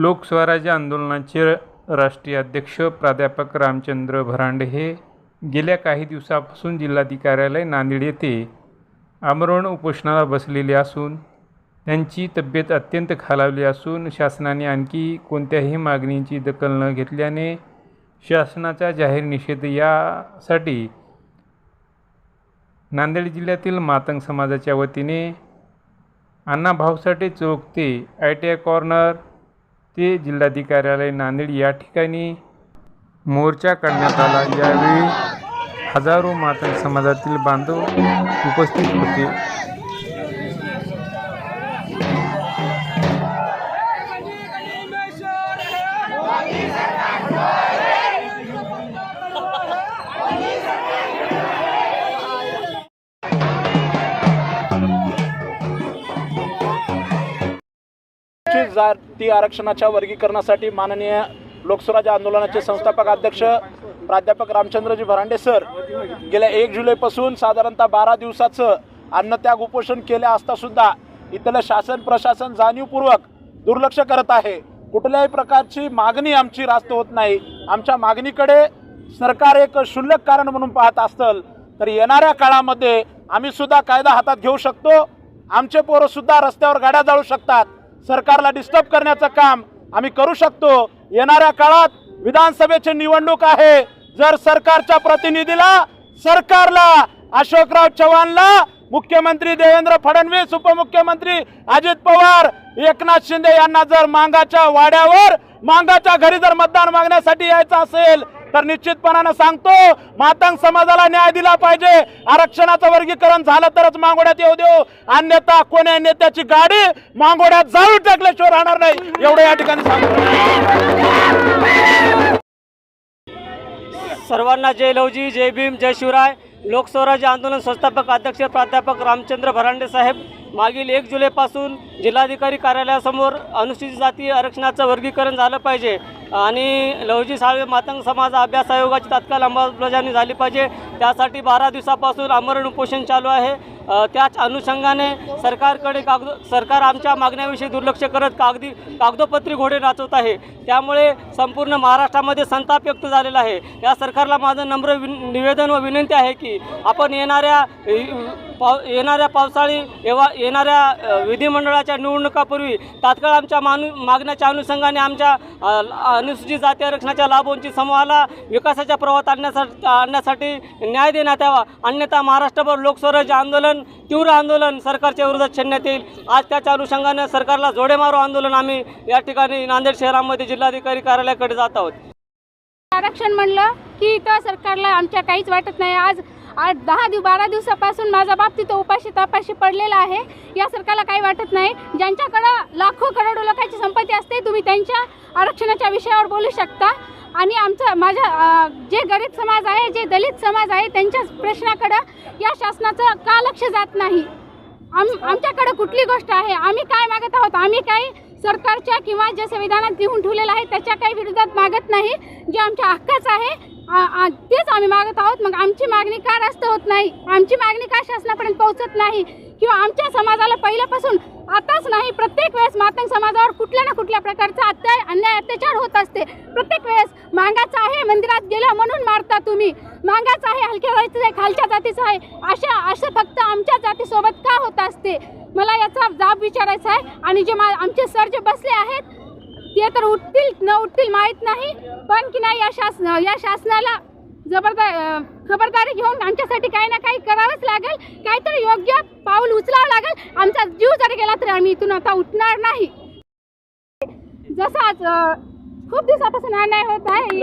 लोकस्वराज्य आंदोलनाचे राष्ट्रीय अध्यक्ष प्राध्यापक रामचंद्र भरांडे हे गेल्या काही दिवसापासून जिल्हाधिकाऱ्यालय नांदेड येथे आमरण उपोषणाला बसलेले असून त्यांची तब्येत अत्यंत खालावली असून शासनाने आणखी कोणत्याही मागणीची दखल न घेतल्याने शासनाचा जाहीर निषेध यासाठी नांदेड जिल्ह्यातील मातंग समाजाच्या वतीने अण्णा भाऊसाठे चौक ते आय टी आय कॉर्नर ते जिल्हाधिकार्यालय नांदेड या ठिकाणी मोर्चा काढण्यात आला. यावेळी हजारो मातंग समाजातील बांधव उपस्थित होते. जाती आरक्षणाच्या वर्गीकरणासाठी माननीय लोकस्वराज्य आंदोलनाचे संस्थापक अध्यक्ष प्राध्यापक रामचंद्रजी भरांडे सर गेल्या एक जुलैपासून साधारणतः बारा दिवसाचं अन्नत्याग उपोषण केले असतासुद्धा इथलं शासन प्रशासन जाणीवपूर्वक दुर्लक्ष करत आहे. कुठल्याही प्रकारची मागणी आमची रास्त होत नाही. आमच्या मागणीकडे सरकार एक क्षुल्लक कारण म्हणून पाहत असतं तर येणाऱ्या काळामध्ये आम्हीसुद्धा कायदा हातात घेऊ शकतो. आमचे पोरंसुद्धा रस्त्यावर गाड्या जाळू शकतात. सरकारला डिस्टर्ब करण्याचं काम आम्ही करू शकतो. येणाऱ्या काळात विधानसभेची निवडणूक आहे. जर सरकारच्या प्रतिनिधीला सरकारला अशोकराव चव्हाणला मुख्यमंत्री देवेंद्र फडणवीस उपमुख्यमंत्री अजित पवार एकनाथ शिंदे यांना जर मांगाच्या वाड्यावर मांगाच्या घरी जर मतदान मागण्यासाठी यायचं असेल तर निश्चितपणानं सांगतो मातंग समाजाला न्याय दिला पाहिजे. आरक्षणाचं वर्गीकरण झालं तरच मांगोड्यात येऊ देऊ. अन्यथा कोण्या नेत्याची गाडी मांगोड्यात जाळून टाकल्याशिवाय राहणार नाही. एवढं या ठिकाणी सांगतो. सर्वांना जय लवजी जय भीम जय शिवराय. लोकस्वराज्य आंदोलन संस्थापक अध्यक्ष प्राध्यापक रामचंद्र भरांडे साहेब मागील एक जुलैपासून जिल्हाधिकारी कार्यालयासमोर अनुसूचित जाती आरक्षणाचं वर्गीकरण झालं पाहिजे. आणि लवजी साळवे मातंग समाज अभ्यास आयोगाची तात्काळ अंमलबजावणी झाली पाहिजे. त्यासाठी बारा दिवसापासून आमरण उपोषण चालू आहे. त्याच अनुषंगाने सरकारकडे कागद सरकार आमच्या मागण्याविषयी दुर्लक्ष करत कागदी कागदोपत्री घोडे नाचवत आहे. त्यामुळे संपूर्ण महाराष्ट्रामध्ये संताप व्यक्त झालेला आहे. या सरकारला माझं नम्र विन निवेदन व विनंती आहे की आपण येणाऱ्या पाव येणाऱ्या पावसाळी एव्हा येणाऱ्या विधिमंडळाच्या निवडणुकापूर्वी तात्काळ आमच्या मानु मागण्याच्या अनुषंगाने आमच्या अनुसूचित जाती आरक्षणाच्या लाभोंची समूहाला विकासाच्या प्रवाहात आणण्यासाठी आणण्यासाठी न्याय देण्यात यावा. अन्यथा महाराष्ट्रभर लोकस्वराज्य आंदोलन तीव्र आंदोलन सरकारच्या विरोधात छेडण्यात येईल. आज त्याच्या अनुषंगाने सरकारला जोडे मारो आंदोलन आम्ही या ठिकाणी नांदेड शहरामध्ये जिल्हाधिकारी कार्यालयाकडे जात आहोत. आरक्षण म्हणलं की इथं सरकारला आमच्या काहीच वाटत नाही. आज आठ दहा दिव बारा दिवसापासून माझा बाप तिथं उपाशी तापाशी पडलेला आहे. या सरकारला काही वाटत नाही. ज्यांच्याकडं लाखो करोडो लोकांची संपत्ती असते तुम्ही त्यांच्या आरक्षणाच्या विषयावर बोलू शकता. आणि आमचं माझ्या जे गरीब समाज आहे जे दलित समाज आहे त्यांच्या प्रश्नाकडं या शासनाचं का लक्ष जात नाही? आम आमच्याकडं कुठली गोष्ट आहे? आम्ही काय मागत आहोत? आम्ही काही सरकारच्या किंवा जे संविधानात लिहून ठेवलेलं आहे त्याच्या काही विरोधात मागत नाही. जे आमच्या हक्काचं आहे तेच आम्ही मागत आहोत. मग आमची मागणी का रास्त होत नाही? आमची मागणी का शासनापर्यंत पोहोचत नाही? किंवा आमच्या समाजाला पहिल्यापासून आताच नाही प्रत्येक वेळेस मातंग समाजावर कुठल्या ना कुठल्या प्रकारचा अत्याय अन्याय अत्याचार होत असते. प्रत्येक वेळेस मागाचं आहे मंदिरात गेला म्हणून मारता तुम्ही. मागाचं आहे हलक्या जातीचं आहे खालच्या जातीचं आहे. अशा असं फक्त आमच्या जातीसोबत का होत असते? मला याचा जाब विचारायचा आहे. आणि जे मा आमचे सर जे बसले आहेत ते तर उठतील न उठतील माहीत नाही. पण की नाही या शासन या शासनाला जबरदार खबरदारी घेऊन आमच्यासाठी काही ना काही करावंच लागेल. काहीतरी योग्य पाऊल उचलावं लागेल. आमचा जीव जरी गेला तरी आम्ही इथून आता उठणार नाही. जसं आज खूप दिवसापासून अन्याय होत आहे.